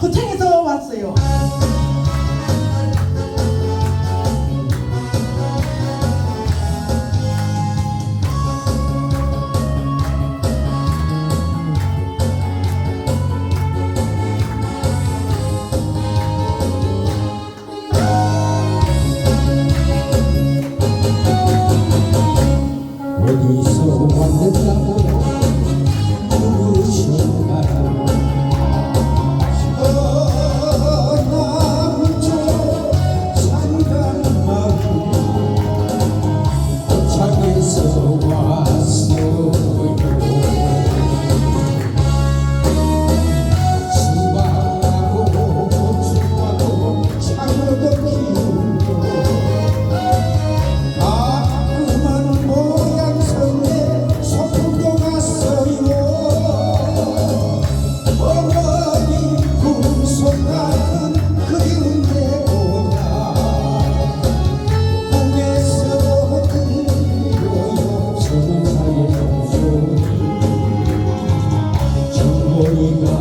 고창에서 왔어요. 어디서 왔는가 lugar.